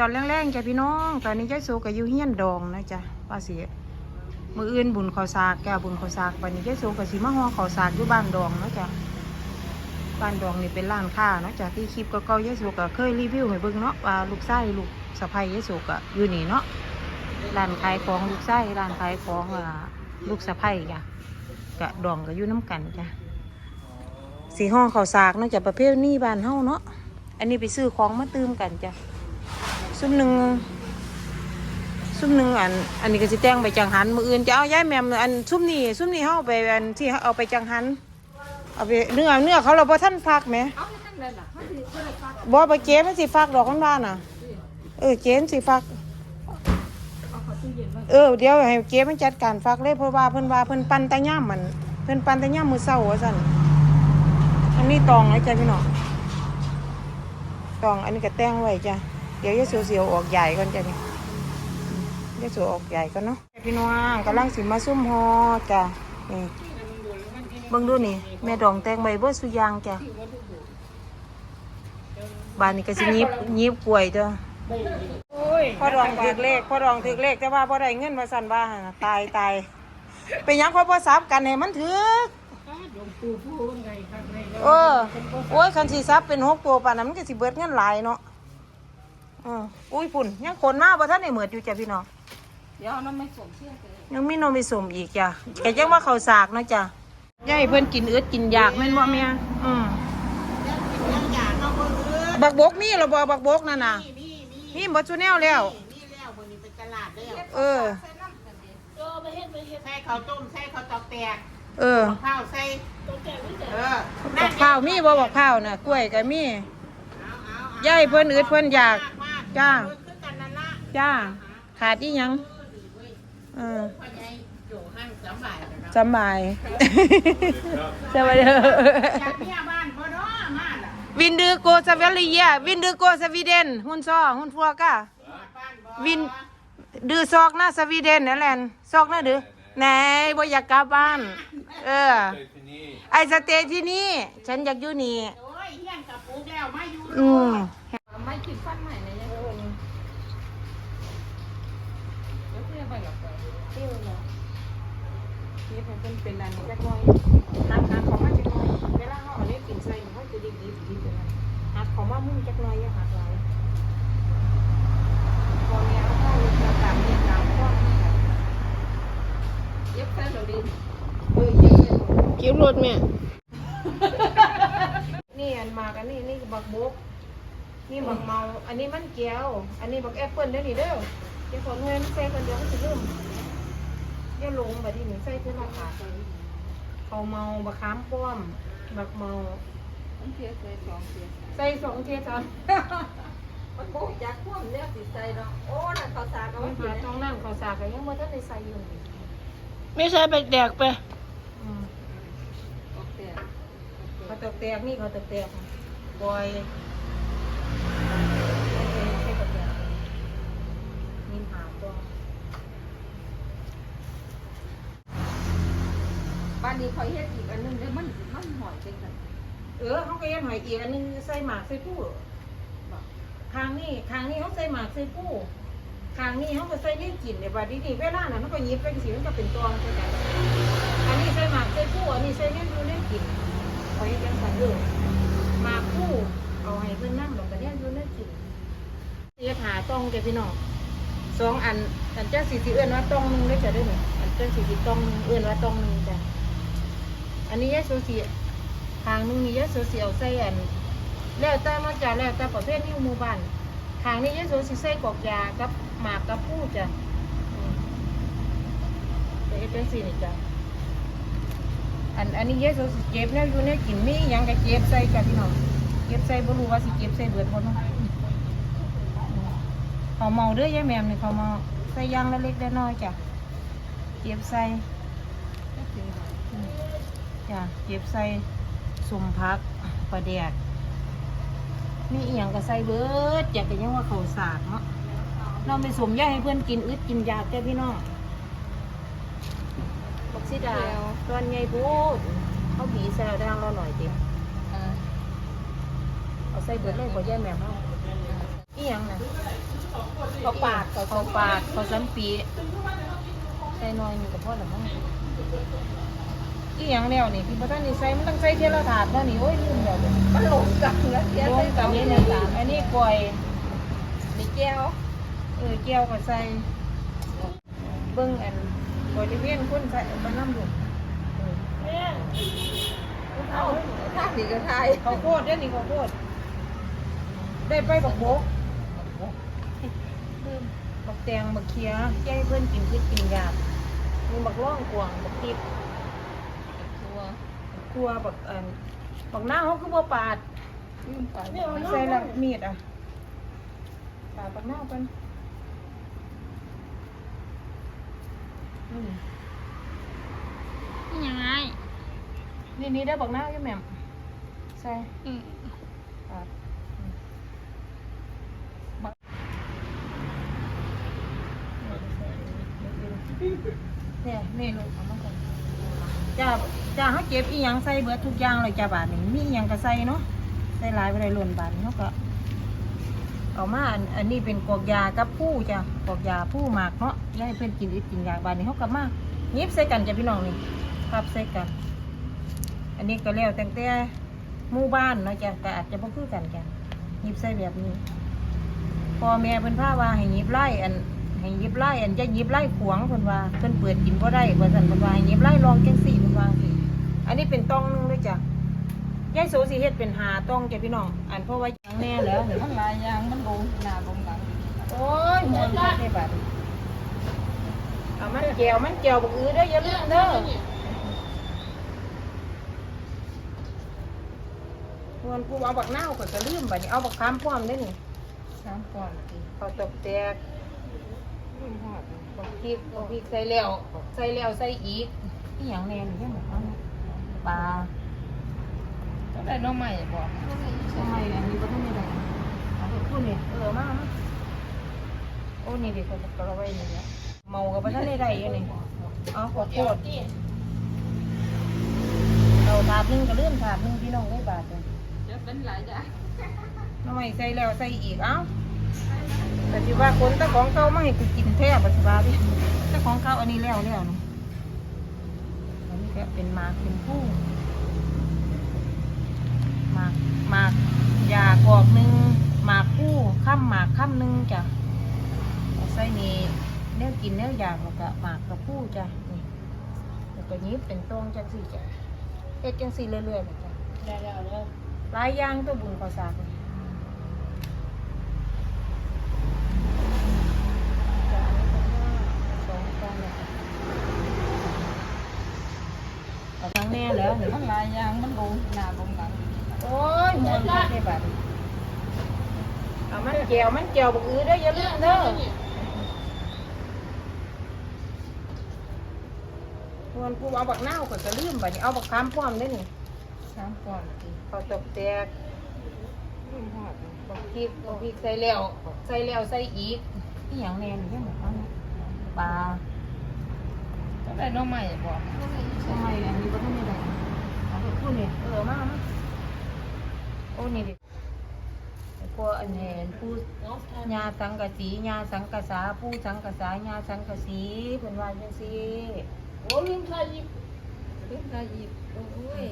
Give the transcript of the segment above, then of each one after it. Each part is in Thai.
ตอนแรงๆจ้ะพี่น้อง ตอนนี้ยายโซก็อยู่เฮียนดองนะจ๊ะว่าเสิมืออื่นบุญข้าวสากแกบุญข้าวสากวันนี้ยายโซก็สิมาห่อข้าวสากอยู่บ้านดองนะจ้ะบ้านดองนี่เป็นร้านค้านะจ้ะที่คลิปก็เก่ายายโซก็เคยรีวิวให้เบิ่งเนาะว่าลูกไส้ลูกสะใภ้ยายโซก็อยู่นี่เนาะร้านขายของลูกไส้ร้านขายของอ่าลูกสะใภ้จ้ะกะดองก็อยู่น้ำกันจ้ะสีห่อข้าวสากเนาะจ้ะประเภทนี้บ้านเฮาเนาะอันนี้ไปซื้อของมาตืมกันจ้ะ ซุ่มหนึ่งซุ่มหนึ่งอัน อันนี้ก็สิแต่งไปจังหันมืออื่นจะเอาย้ายแมมอันซุ่มนี่ซุ่มนี่เขาเอาไปอันที่เขาเอาไปจังหันเอาไปเนื้อเนื้อเขาเราพอท่านฟักไหมเอาให้ตั้งเลยล่ะเขาถือคนละฟักบ่ไปเจ๊มันสิฟักดอกข้างบ้านน่ะ เออเจ๊มันสิฟักเอาเขาตู้เย็นไว้เออเดี๋ยวให้เจ๊มันจัดการฟักเลยเพราะว่าเพิ่นว่าเพิ่นปั่นแตะย่ามมัน เพิ่นปั่นแตะย่ามมือเศร้าว่าซั่นอันนี้ตองนะจ้ะพี่น้องตองอันนี้ก็แต่งไว้จ้ะเดี๋ยวยายเสียวๆออกใหญ่ก่อนจ้ะนี่ยายเสียวออกใหญ่ก่อนเนาะพี่น้องกำลังสิมาซุ่มฮอจ้ะนี่เบิ่งดูนี่แม่ดองแต่งใบเบิดสุอยางจ้ะบ้านนี้ก็สิยิบยิบกล้วยจ้ะโอ้ยพ่อรองถือเลขพ่อรองถือเลขแต่ว่าพ่อได้เงินมาสั่นว่าหั่นน่ะตายตายเป็นหยังค่อยพ่อซับกันให้มันถือหลวงปู่พูดไงครับไงเออโอ้ยคันสีซับเป็นหกตัวป่านนั้นมันก็สิเบิดเงินหลายเนาะเอออุ้ยพุ่นยังคนมาบ่ท่านได้เหมือดอยู่จ้ะพี่น้องเดี๋ยวเอาน้ำไม่สวมเสื้อเลยยังมีนมมีสมอีกจ้ะแกยังว่าเขาวสากเนาะจ้ะยายเพิ่นกินอึดกินอยากแม่นบ่แม่อืมบักบกมีเหรอบ่บักบกนั่นน่ะมีหมดซุแนวแล้วนี่แล้ววันนี้ไปตลาดแล้วเออใส่ข้าวต้มใส่ข้าวตอกแตกเออข้าวใส่เออบักข้าวมีบ่บักข้าวน่ะกล้วยก็มีเอาเอาเอายายเพิ่นอึดเพิ่นอยากมาก จ้าเพิ่นคือกันนั่นละจ้า ขาดอีหยังเออพ่อใหญ่โจหั่งสบายแล้วเนาะสำบาย สวัสดีอยากเมียบ้านบ่เนาะมาล่ะวินดือโกสเวลีย วินดือโกสวีเดน หุ่นซอหุ่นฟัวก้า บ้านบ่วินดือซอกหน้าสวีเดนนั่นแหละซอกหน้าดือไหนบ่อยากกลับบ้าน เออ ไอสเตย์ที่นี่ ฉันอยากอยู่นี่ โอ้ยเฮียนกับปลูกแล้วมาอยู่อืมเอาไม่คิดฟันใหม่นะยังเดี๋ยวเสื้อไปหรอกเที่ยวเนาะนี่เพิ่นเป็นอันนี้จักหน่อยนักนักเขามาจักหน่อยเวลาเขาเอาเล็กกินใส่เขาจะด้ดีดีเป็นหักเขามามุ่งจักหน่อยอย่าหักหลายพอแนวถ้าลูกเราตามนี่ตามพ่อที่แบบเย็บแฟนเราดีเออเย็บเลยคิ้วรถแม่นี่อันมากันนี้นี่บักบกนี่บักเมา อันนี้มันเกียว อันนี้บักแอปเปิ้ลเด้อนี่เด้อ เดี๋ยวคนเงินใส่คนเดียวก็จะลืมอย่าลงบัดนี้นี่ใส่เพื่อราคาเขาเมาบักขามป้อมบักเมามันเทียใส่สองเทียใส่สองเทียตอนมันโบกจากพวกเนี่ยติดใจเนาะโอ้น่ะเขาสากเอามัไว้นกิหานช่องนั่งเขาสากกันยังเมื่อท่านได้ใส่อยู่นี่ไม่ใช่ไปแดกไปอืมโอเคเขาตกแตกนี่เขาตกแตกบอยใส่กระแตกนี่หาตัว บ้า นนี้คอยเฮ็ดอีกอันนึงเดี๋ยวมันมันหอยเป็นกันเออเขาก็ยังหอยอีกอันนึงใส่หมากใส่ผู้คางนี่คางนี่เขาใส่หมากใส่ผู้คางนี่เขาก็ใส่เลี้ยงกินเนี่ยบาดนี้เวลาน่ะเขาก็หยิบไปสิมันก็เป็นตองใช่ไหมอันนี้ใส่หมากใส่ผู้อันนี้ใส่เลี้ยงดูเลี้ยงกินคอยยังสั่นเลยหมากผู้เอาให้เพิ่นนั่งลงกันเลี้ยงดูเลี้ยงกินเสียหาต้องแกพี่น้องสองอันอันเจ้าสีสีเอื้อนว่าต้องนึงได้จะได้ไหมอันเจ้าสีสีต้องนึงเอื้อนว่าต้องหนึงจ้ะ อันนี้ยาโซเสียทางนึงนี่ยะโสสิเอาใส่อันแล้วแต่มาจากแล้วแต่ประเภทนี้หมู่บ้านทางนี้ยะโสสิใส่กอกยากับหมากกับผู้จ้ะอืมแต่เฮ็ดจังซี่นี่จ้ะอันอันนี้ยะโสสิเก็บแนวอยู่แนกินมียังก็เก็บใส่จ้ะพี่น้องเก็บใส่บ่รู้ว่าสิเก็บใส่เบิดบ่เนาะเขาเมาเด้อยายแหม่มนี่เขาเมาใส่ยางละเล็กละน้อยจ้ะเก็บใส่ จ้ะเก็บใส่สมพักปลาแดกมีเอียงก็ใส่เบิร์ดอยากจะยังว่าเขาสากเนาะเราไปสมย่าให้เพื่อนกินอึดกินยาแก่พี่น้องบักซิดาตอนไงพูดเขาบีใส่เราดังเราหน่อยจิเออเอาใส่เบิร์ดเลยขอแย่แม่เขาอีหยังนะเขาปาดเขาปาดเขาซ้ำปีใส่น้อยนี่ก็พอแล้วมั้ง อีหยังแล้วนี่พี่พ่อท่านนี่ใส่มันต้องใส่เทียนละถาดเนาะนี่โอ้ยลืมแล้วเด้อมันหลงกันแล้วเทียนรวใส่มกักับบนี่นี่นี่นะอันนี้กล้วยมีแก้วเออเจียวก็ใส่เบิ่งอันบริเวณคนใส่บ้านน้ำดุเออเอาท่าสีกระไทยข้าวโพดเด้อนี่ข้าวโพดได้ไปบักโบกบักแตงบักเคียแก้ให้เพื่อนกินคือกินยามีบักร่องกวางบักติด ครัวบักอันบักหน้าเขาคือบ่ปาดยืมไปใส่ละมีดอะปาดบักหน้ากันอืมยังไงนี่นี่ได้บักหน้าอยู่แหม่มใส่อืมปาดอืมบักเนี่ยนี่ลูกเอามาก่อนจ้า จ้าเขาเก็บอีหยังใส่เบิดทุกอย่างเลยจ้าบาทนี่มีอีหยังก็ใส่เนาะใส่ลายไปเลยหล่นบาทนี่เขาก็เอามาอันอันนี้เป็นกอกยากับผู้จ้ะกอกยาผู้หมากเนาะยาให้เพื่อนกินอิดกินยาบานนี้เขากลับมายิบใส่กันจ้ะพี่น้องนี่ครับใส่กัน อันนี้ก็แล้วแต่แต่หมู่บ้านเนาะจ้ะก็อาจจะบ่คือกันกันยิบใส่แบบนี้พอแม่เพิ่นพาว่าให้ยิบไล่อันให้ยิบไล่อันจะยิบไล่ขวางเพิ่นว่าเพิ่นเปิดกินบ่ได้ว่าซั่นเพิ่นว่าให้ยิบไล่ลองจังซี่เพิ่นว่า อันนี้เป็นต้องหนึงเลยจ้ะยายโสสิเฮ็ดเป็นหาต้องจ้ะพี่น้องอันเพราะว่าอย่างแน่แล้วนี่มันหลายอย่างมันลงหน้าลงหลังโอ้ยหมวนคักได้บัดเอามันแก้วมันแก้วบักอื้อเด้ออย่าลืมเด้อควรกูเอาบักนาวก็จะลืมบัดนี้เอาบักคำพร้อมเด้อนี่สามก่อนสิข้าวตกแตกยืมหอดบักพริกบักพริกใส่แล้วใส่แล้วใส่อีกอีหยังแน่นี่ยังเอา ปลาก็ได้น้องใหม่บอกทำไมอันนี้บ่ทันได้ได้เอาไปพูดนี่เออมามาโอ้นี่ดิเขาก็เอาไว้นี่แหละเมาก็บ่ทันได้ได้อยู่นี่เอาขอโทษเราถาดหนึงก็เลื่อนถาดหนึงพี่น้องได้บาทเลยจะเป็นหลายอย่างทำไมใส่แล้วใส่อีกเอ้าแต่ที่ว่าคนแต่ของเก่ามาให้กูกินแท้ปัจจุบันดิแต่ของเก่าอันนี้แล้วแล้วเนาะอันนี้ ก็เป็นหมากเป็นผู้หมากหมากยากอกหนึ่งหมากผู้ข้ามหมากข้ามหนึ่งจ้ะเอาใส่นี่เนื้อกินเนื้ออยากแล้วก็หมากกับผู้จ้ะนี่แล้วก็ยิบเป็นตรงจังสี่จ้ะเฮ็ดจังสี่เรื่อยๆเลยจ้ะได้แล้วแล้วหลายอย่างตัวบุญข้าวสากเลยจ้ะอันนี้เป็นว่าสองกล่องเลยค่ะ เอาทั้งแน่แล้วนี่มันหลายอย่างมันลงหน้าลงหลังโอ้ยมวนคักได้บัดนี้เอามันแก้วมันแก้วบักอื้อเด้ออย่าลืมเด้อส่วนกูเอาบักนาวก็จะลืมบัดนี้เอาบักคำพร้อมได้อนี่สามก่อนสิข้าวตกแตกยืมหอดบักพริกบักพริกใส่แล้วใส่แล้วใส่อีกอีหยังแน่นี่ยังเอาปลา ก็ได้น้องใหม่บอกทำไมอันนี้ก็ไม่ได้เอาไปพูดนี่เออมามาโอ้นี่ดิพวกอันเห็นผู้ยาสังกะสียาสังกะสาผู้สังกะสายาสังกะสีเพิ่นว่าจังซี่โอ้ลืมใส่ยิบเป็นได้อีกโอ้ย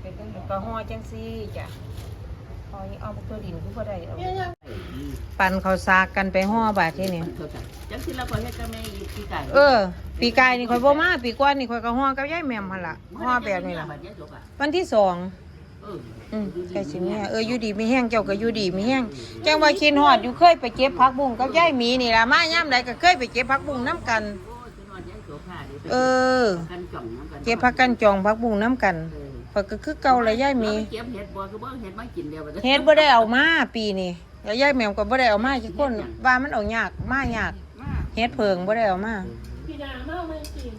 เป็นตั้งก็ห่อจังซี่จ้ะ ห่อเอาบักตัวดินคือบ่ได้เอาเนี่ยยังปั่นข้าวสากกันไปห่อบาดที่นี่จังสิเราพอเฮ็ดก็ไม่ปีไก่เออ ปีกายนี่ข่อยบ่มาปีกว่านี่ข่อยก็ห่อกับยายแหม่มหั่นล่ะห่อแบบนี้ล่ะบัดนี้จบอะวันที่สองเอออืมใช่สิแม่เอออยู่ดีมีแห้งเจ้าก็อยู่ดีมีแห้งจังว่าคินฮอดอยู่เคยไปเก็บผักบุ้งกับยายหมีนี่ล่ะมายามใดก็เคยไปเก็บผักบุ้งน้ำกันโอ้ยนอนยังโสภาดิเออกันจ่องน้ำกันเก็บผักกันจองผักบุ้งน้ำกัน เออข่อยก็คือเก่าเลยยายหมีเก็บเห็ดบ่คือบ่เห็ดมากินเดียวบัดนี้เฮ็ดบ่ได้เอามาปีนี้แล้วยายแหม่มก็บ่ได้เอามาจักคนว่ามันเอายากมายากมาเฮ็ดเพิงบ่ได้เอามาพี่นามาไม่กิน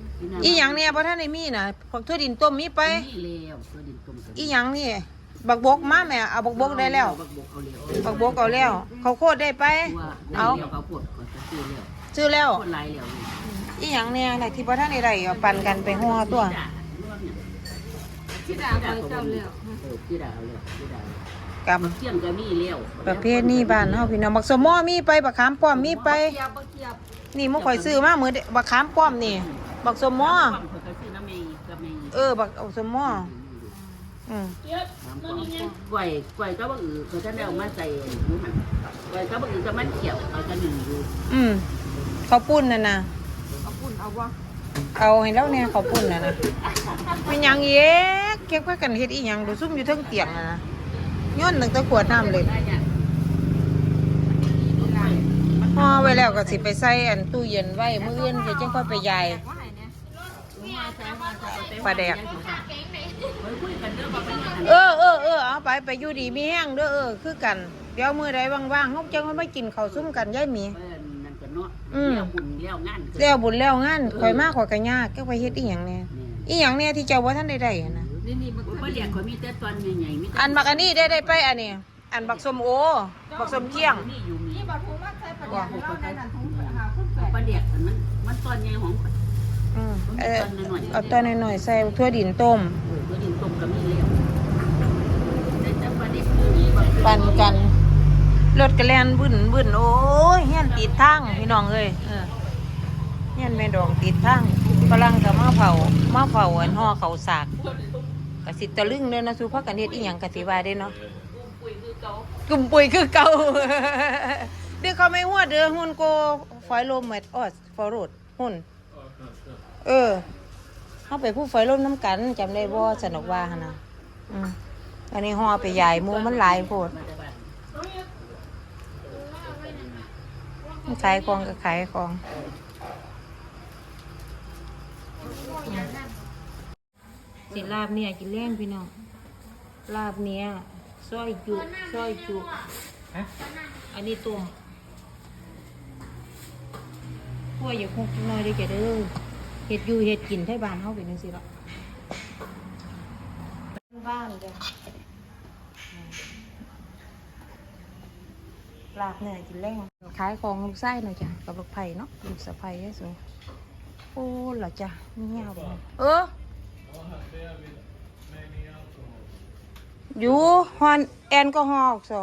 อีหยังเนี่ยบ่ทันได้มีน่ะพวกถั่วดินต้มมีไปนี่แล้วตัวดินต้มกันอีหยังนี่บักบกมาแม่เอาบักบกได้แล้วบักบกเอาแล้วบักบกเอาแล้วเขาวโคตรได้ไปตัวได้เอาแล้วเขาปวดก็จะซื้อแล้วซื้อแล้วคนหลายแล้วอีหยังเนี่ยอะไรที่พ่อท่านได้เอาปั่นกันไปห่อตัว ที่ดาไปเจ้าแล้วเออที่ดาวแล้วที่ดาวกกรรมเที่ยงก็มีแล้วประเภทนี้บ้านเฮาพี่น้องบักสมอมีไปบักขามป้อมมีไปเทียบบ่เทียบนี่มื้อข่อยซื้อมามื้อเดบักขามป้อมนี่ บักสมอความเขาก็ซื้อน้ำเมย์กับเมย์เออ บักเอาสมออืมกล้วยกล้วยก็บ่อือเขาจะได้เอามาใส่อยู่หั่นกล้วยก็บ่อือก็มันเขียวเอาจะหนึ่งอยู่อืมข้าวปุ้นน่ะนะเอาปุ่นเอาบ่เอาให้แล้วเนี่ยข้าวปุ้นน่ะนะเป็นหยังเอ๊ กเก็บไว้กันเฮ็ดอีหยังดูซุ่มอยู่เทิงเตียงนะนะย้อนตั้งต่ขวดน้ำเลยได้เนี่ยห่อไว้แล้วก็สิไปใส่อันตู้เย็นไว้มื้ออื่นก็จังค่อยไปยายว่าให้เนี่ปลาแดก เออเออเออเอาไปไปอยู่ดีมีแห้งเด้อเออคือกัน เดี๋ยวมื้อใดว่างๆเฮาจังค่อยมากินข้าวซุ่มกันยายหมีเออนั่นก็เนาะอืมเลี้ยวบุญเลี้ยวงานแล้วบุญแล้วงานข่อยมาข่อยก็ยากก็ไปเฮ็ดอีหยังแน่อีหยังแน่ที่เจ้าบ่ทันได้ได้อะนะ นี่นี่มันปลาแดกเขามีแต่ตอนใหญ่ๆมีแต่อันบักอันนี้ได้ได้ไปอันนี้ อันบักส้มโอ บักส้มเกี้ยง นี่อยู่มีนี่บ่ถุงมาใส่ปลาแดกเราในนั้นถุงหาคุณแปดปลาแดกมันมันตอนใหญ่ของอืมเออเอาตัวน้อยๆใส่ทั่วดินต้ม เออตัวดินต้มก็มีแล้วแต่แต่ปลาแดกคือมีบ่ปั่นกันรถกระแลนบึ้นบึ้นโอ้ยเฮียนติดทางพี่น้องเอ้ยเออเฮียนแม่ดองติดทางฝรั่งก็มาเผามาเผาอันห่อเขาวสาก กะสิตะลึงเด้อนะสู่พักกันเฮ็ดอีหยังกะสิว่าเด้เนาะกลุ่มปุ๋ยคือเก่าเดี๋ยวเขาไม่หัวเด้อหุ่นโกฝอยลมเม็ดออสฟอรูดหุ่นเออเขาไปผู้ฝอยลมน้ำกันจำได้บ่สนุกว่าหั่นน่ะอืมอันนี้ห่อไปใหญ่หมูมันหลายโพดมาแต่บ้านมันขายของก็ขายของ สิลาบเนี่ยกินแรงพี่น้องลาบเนี่ยซอยจุซอยจุอันนี้ต้มพวกอย่าคงน้อยได้แกเด้อเห็ดอยู่เห็ดกินไทบ้านเฮาเป็นจังซี่ละบ้านจ้ะลาบเนี่ยกินแรงขายของลูกไส้หน่อยจ้ะกับลูกไผ่เนาะลูกสะไผ่ให้สวยโอ้เหรอจ้ะมีเงี้ยบ่เออ อยู่ฮอนแอลกอฮอล์ออกโซ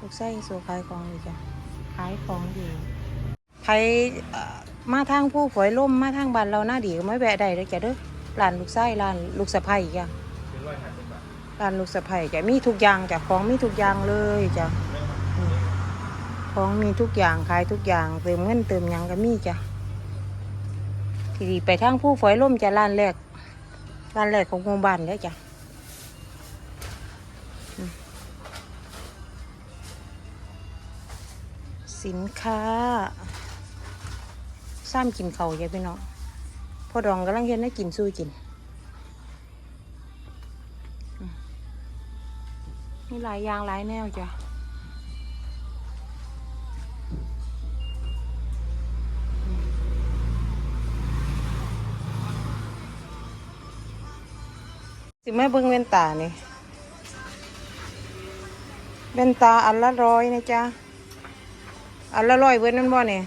ลูกไส้โซขายของอยู่จ้ะขายของอยู่ใครเอ่อมาทางผู้ฝอยล่มมาทางบ้านเราหน้าดีก็ไม่แวะได้เลยจ้ะเด้อร้านลูกไส้ร้านลูกสะไผ่จ้ะร้านลูกสะไผ่จ้ะมีทุกอย่างจ้ะของมีทุกอย่างเลยจ้ะ ของมีทุกอย่างขายทุกอย่างเติมเงินเติมหยังก็มีจ้ะ ทีนี้ไปทางผู้ฝอยล่มจะร้านแรกร้านแรกของหมู่บ้านเลยจ้ะสินค้าซ้ำกินเขาวจ้ะพี่น้องพ่อดองกำลังเห็นให้กินสู้กินมมีหลายอย่างหลายแนวจ้ะ สิแม่เบิ่งเว้นตานี่เว้นตาอันละร้อยนะจ๊ะ อันละร้อยเว้นนั่นบ่เนี่ย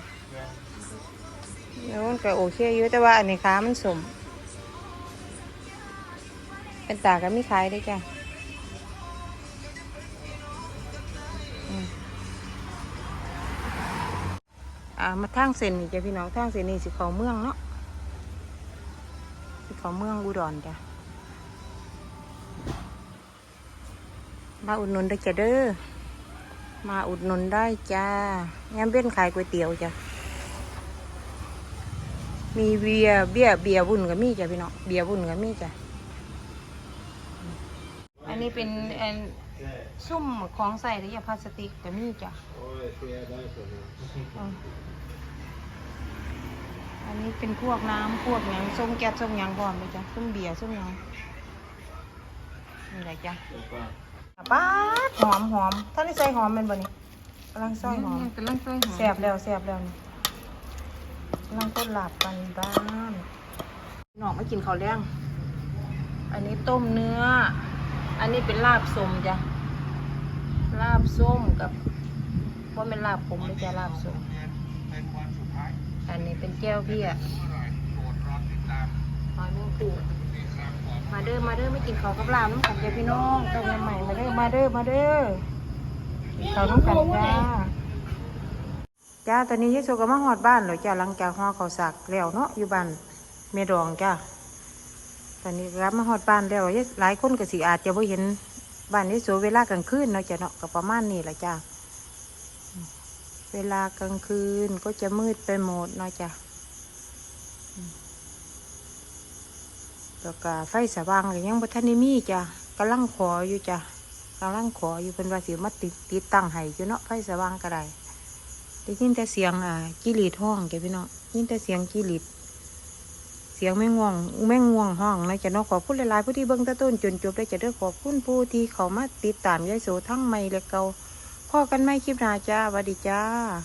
แล้วมันก็โอเคอยู่แต่ว่าอันนี้ขามันสมเป็นตาก็ไมีขายได้จ้ะอ่ามาทางเส้นนี่จ้ะพี่น้องทางเส้นนี่สิเขาเมืองเนาะสิเขาเมืองอุดรจ้ะ มาอุดหนุนได้จ้ะเด้อ มาอุดหนุนได้จ้าแง้มเบ้นขายก๋วยเตี๋ยวจ้ะ มีเบียร์เบียร์เบียร์วุ้นก็มีจ้ะพี่น้อง เบียร์วุ้นก็มีจ้ะ อันนี้เป็นอันซุ่มของใส่ระยะพลาสติกก็มีจ้ะอืมอันนี้เป็นพวกน้ำพวกหยังส้มแก๊สส้มหยังพร้อมเลยจ้ะส้มเบียร์ส้มหยังนี่แหละจ้ะ ป้าดหอมหอมท่านนี่ใส่หอมเป็นบ่นี่กำลังซอยหอมกำลังซอยหอมแสบแล้วแสบแล้วนี่กำลังต้นหลาบกันบ้านน้องมากินข้าวแรงอันนี้ต้มเนื้อ อันนี้เป็นลาบส้มจ้ะลาบส้มกับว่าเป็นลาบผมไม่ใช่ลาบส้มอันนี้เป็นแก้วเพี่อะหอยแมงปู มาเด้อมาเด้อไม่กินข้าวกับลาบน้ำกันจ้ะพี่น้องต้มยำใหม่มาเด้อมาเด้อมาเด้อกินข้าวน้ำกันจ้าจ้าตอนนี้ยายโซก็มาหอดบ้านแล้วจ้าหลังจากห่อข้าวสักแล้วเนาะอยู่บ้านเมดองจ้าตอนนี้กลับมาหอดบ้านแล้วยายหลายคนก็สิอาจจะไม่เห็นบ้านยายโซเวลากลางคืนเนาะจ้าเนาะก็ประมาณนี้แหละจ้าเวลากลางคืนก็จะมืดไปหมดเนาะจ้า แล้วก็ไฟสว่างก็ยังบ่ทันได้มีจ้ะกำลังขออยู่จ้ะกำลังขออยู่เพิ่นว่าสิมาติดติดตั้งให้อยู่เนาะไฟสว่างก็ได้ได้ยินแต่เสียงอ่าจิหลีดห้องแกพี่น้องยินแต่เสียงจิหลีดเสียงแม่งวงแม่งวงห้องนะจ้ะนาะขอบคุณหลายๆผู้ที่เบิ่งตะต้นจนจบได้จะเด้อขอบคุณผู้ที่เขามาติดตามยายโสทั้งใหม่และเก่าพ่อกันไม่คลิปนาจ้าสวัสดีจ้า